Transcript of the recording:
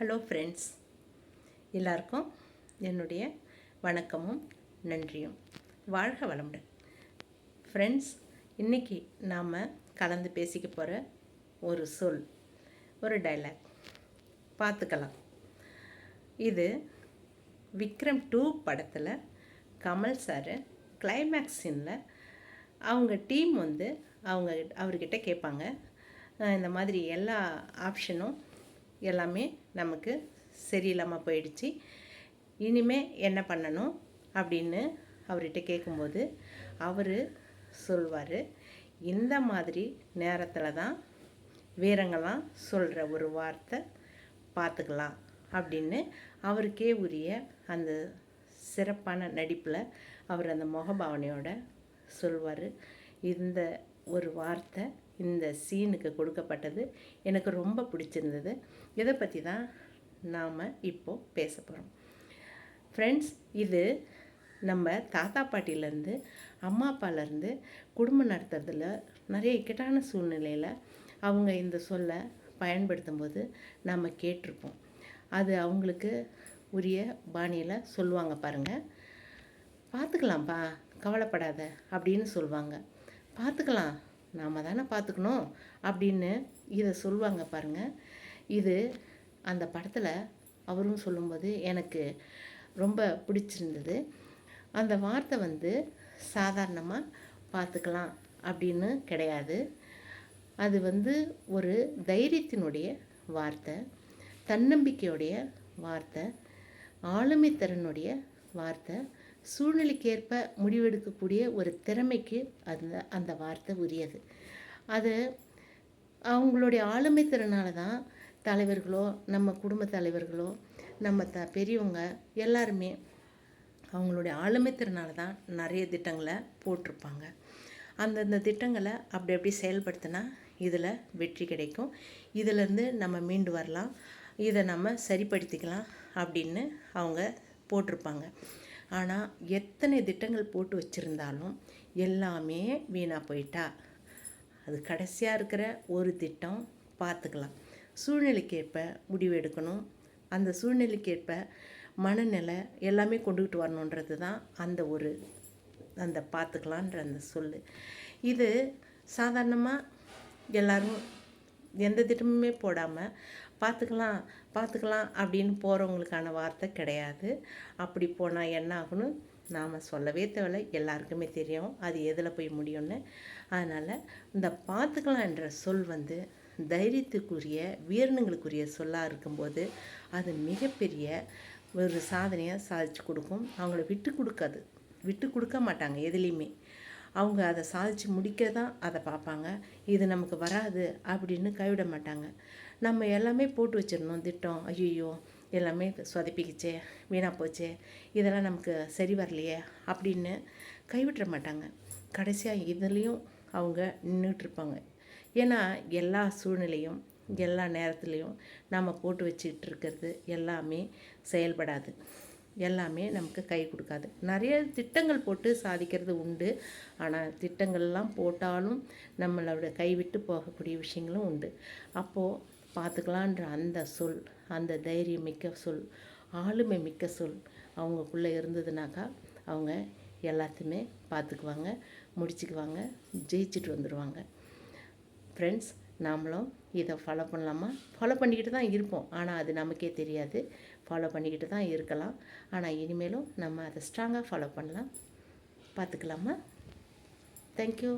Hello friends எல்லாருக்கும் என்னுடைய வணக்கமும் நன்றியும். வாழ்க வளமுடன். ஃப்ரெண்ட்ஸ் இன்றைக்கி நாம் கலந்து பேசிக்க போகிற ஒரு சொல் ஒரு டைலாக் பார்த்துக்கலாம். இது விக்ரம் டூ படத்தில் கமல் சார் கிளைமேக்ஸ் சீனில் அவங்க டீம் வந்து அவங்க அவர்கிட்ட கேட்பாங்க. இந்த மாதிரி எல்லா ஆப்ஷனும் எல்லாமே நமக்கு சரியில்லாமல் போயிடுச்சு. இனிமே என்ன பண்ணணும் அப்படின்னு அவர்கிட்ட கேட்கும்போது அவர் சொல்வார் இந்த மாதிரி நேரத்தில் தான் வீரங்கள்லாம் சொல்கிற ஒரு வார்த்தை பார்த்துக்கலாம் அப்படின்னு அவருக்கே உரிய அந்த சிறப்பான நடிப்பில் அவர் அந்த முகபாவனையோட சொல்வார். இந்த ஒரு வார்த்தை இந்த சீனுக்கு கொடுக்கப்பட்டது. எனக்கு ரொம்ப பிடிச்சிருந்தது. இதை பற்றி தான் நாம் இப்போது பேச போகிறோம் ஃப்ரெண்ட்ஸ் இது நம்ம தாத்தா பாட்டிலேருந்து அம்மா அப்பாலேருந்து குடும்பம் நடத்துறதுல நிறைய இக்கட்டான சூழ்நிலையில் அவங்க இந்த சொல்லை பயன்படுத்தும் போது நாம் கேட்டிருப்போம். அது அவங்களுக்கு உரிய பாணியில் சொல்லுவாங்க பாருங்கள் பார்த்துக்கலாம்ப்பா கவலைப்படாத அப்படின்னு சொல்லுவாங்க. பார்த்துக்கலாம். நாம் தானே பார்த்துக்கணும் அப்படின்னு இதை சொல்லுவாங்க பாருங்கள் இது அந்த படத்தில் அவரும் சொல்லும்போது எனக்கு ரொம்ப பிடிச்சிருந்தது. அந்த வார்த்தை வந்து சாதாரணமாக பார்த்துக்கலாம் அப்படின்னு கிடையாது. அது வந்து ஒரு தைரியத்தினுடைய வார்த்தை தன்னம்பிக்கையுடைய வார்த்தை ஆளுமைத்திறனுடைய வார்த்தை சூழ்நிலைக்கேற்ப முடிவெடுக்கக்கூடிய ஒரு திறமைக்கு அந்த அந்த வார்த்தை உரியது. அது அவங்களுடைய ஆளுமை திறனால தான் தலைவர்களோ நம்ம குடும்ப தலைவர்களோ நம்ம த பெரியவங்க எல்லாருமே அவங்களுடைய ஆளுமைத்திறனால தான் நிறைய திட்டங்களை போட்டிருப்பாங்க. அந்தந்த திட்டங்களை அப்படி அப்படி செயல்படுத்தினா இதில் வெற்றி கிடைக்கும். இதிலேருந்து நம்ம மீண்டு வரலாம். இதை நம்ம சரிப்படுத்திக்கலாம் அப்படின்னு அவங்க போட்டிருப்பாங்க. ஆனால் எத்தனை திட்டங்கள் போட்டு வச்சுருந்தாலும் எல்லாமே வீணாக போயிட்டா. அது கடைசியாக இருக்கிற ஒரு திட்டம் பார்த்துக்கலாம் சூழ்நிலைக்கேற்ப முடிவு எடுக்கணும். அந்த சூழ்நிலைக்கேற்ப மனநிலை எல்லாமே கொண்டுக்கிட்டு வரணுன்றது தான் அந்த ஒரு அந்த பார்த்துக்கலான்ற அந்த சொல் இது சாதாரணமாக எல்லோரும் எந்த திட்டமுமே போடாமல் பார்த்துக்கலாம் பார்த்துக்கலாம் அப்படின்னு போகிறவங்களுக்கான வார்த்தை கிடையாது. அப்படி போனால் என்ன ஆகணும் நாம் சொல்லவே தேவையில்ல. எல்லாருக்குமே தெரியும் அது எதில் போய் முடியும்னு. அதனால் இந்த பார்த்துக்கலாம் என்ற சொல் வந்து தைரியத்துக்குரிய வீரனுங்களுக்குரிய சொல்லாக இருக்கும்போது அது மிகப்பெரிய ஒரு சாதனையை சாதிச்சு கொடுக்கும். அவங்கள விட்டு கொடுக்காது. விட்டு கொடுக்க மாட்டாங்க எதுலேயுமே. அவங்க அதை சாதித்து முடிக்க தான் அதை பார்ப்பாங்க. இது நமக்கு வராது அப்படின்னு கைவிட மாட்டாங்க. நம்ம எல்லாமே போட்டு வச்சிடணும் திட்டம். ஐயோ எல்லாமே சொதப்பிக்கிச்சே வீணாக போச்சே இதெல்லாம் நமக்கு சரி வரலையே அப்படின்னு கைவிட்டுற மாட்டாங்க. கடைசியாக இதுலேயும் அவங்க நின்றுட்டுருப்பாங்க ஏன்னா எல்லா சூழ்நிலையும் எல்லா நேரத்துலேயும் நம்ம போட்டு வச்சுக்கிட்டு இருக்கிறது எல்லாமே செயல்படாது. எல்லாமே நமக்கு கை கொடுக்காது. நிறைய திட்டங்கள் போட்டு சாதிக்கிறது உண்டு. ஆனால் திட்டங்கள்லாம் போட்டாலும் நம்மளோட கைவிட்டு போகக்கூடிய விஷயங்களும் உண்டு. அப்போது பார்த்துக்கலான்ற அந்த சொல் அந்த தைரியம் மிக்க சொல் ஆளுமை மிக்க சொல் அவங்களுக்குள்ளே இருந்ததுனாக்கா அவங்க எல்லாத்தையுமே பார்த்துக்குவாங்க முடிச்சுக்குவாங்க ஜெயிச்சுட்டு வந்துடுவாங்க. ஃப்ரெண்ட்ஸ் நாமளும் இதை ஃபாலோ பண்ணலாமா? ஃபாலோ பண்ணிக்கிட்டு தான் இருப்போம். ஆனால் அது நமக்கே தெரியாது. ஃபாலோ பண்ணிக்கிட்டு தான் இருக்கலாம். ஆனால் இனிமேலும் நம்ம அதை ஸ்ட்ராங்காக ஃபாலோ பண்ணலாம். பார்த்துக்கலாமா? தேங்க்யூ